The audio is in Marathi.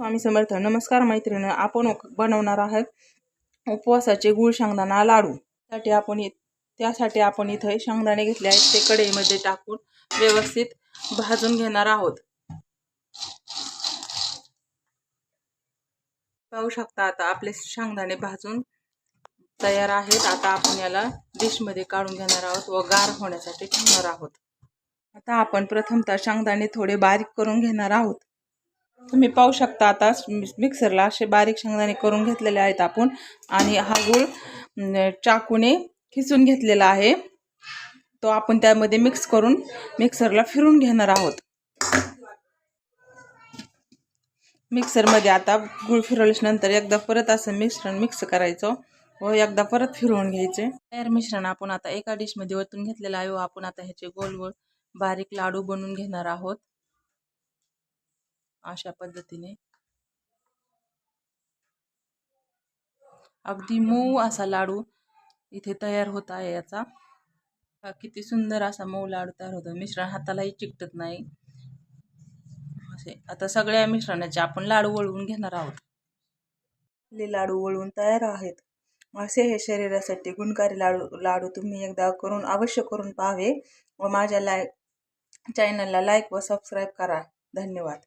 स्वामी समर्थ. नमस्कार मैत्रिणी आपण बनवणार आहोत उपवासाचे गुळ शेंगदाणा लाडू. साठी आपण इ- त्यासाठी आपण इथे शेंगदाणे घेतले आहेत. ते कढईमध्ये टाकून व्यवस्थित भाजून घेणार आहोत. पाहू शकता आता आपले शेंगदाणे भाजून तयार आहेत. आता आपण याला डिशमध्ये काढून घेणार आहोत व गार होण्यासाठी ठेवणार आहोत. आता आपण प्रथमतः शेंगदाणे थोडे बारीक करून घेणार आहोत. तुम्ही पाहू शकता आता मिक्सरला असे बारीक शेंगदाणे करून घेतलेले आहेत आपण. आणि हा गूळ चाकूने खिसून घेतलेला आहे. तो आपण त्यामध्ये मिक्स करून मिक्सरला फिरून घेणार आहोत. मिक्सरमध्ये आता गूळ फिरवल्यानंतर एकदा परत असं मिश्रण मिक्स करायचं व एकदा परत फिरवून घ्यायचे. तयार मिश्रण आपण आता एका डिशमध्ये ओतून घेतलेलं आहे व आपण आता ह्याचे गोल गोल बारीक लाडू बनवून घेणार आहोत. अशा पद्धतीने. अगदी मऊ असा लाडू इथे तयार होत आहे याचा. किती सुंदर असा मऊ लाडू तयार होतो. मिश्रण हातालाही चिकटत नाही. असे. आता सगळ्या मिश्रणाचे आपण लाडू वळवून घेणार आहोत. ले लाडू वळवून तयार आहेत. असे हे शरीरासाठी गुणकारी लाडू लाडू तुम्ही एकदा करून अवश्य करून पाहावे व माझ्या लाय चॅनलला लाईक व सबस्क्राईब करा. धन्यवाद.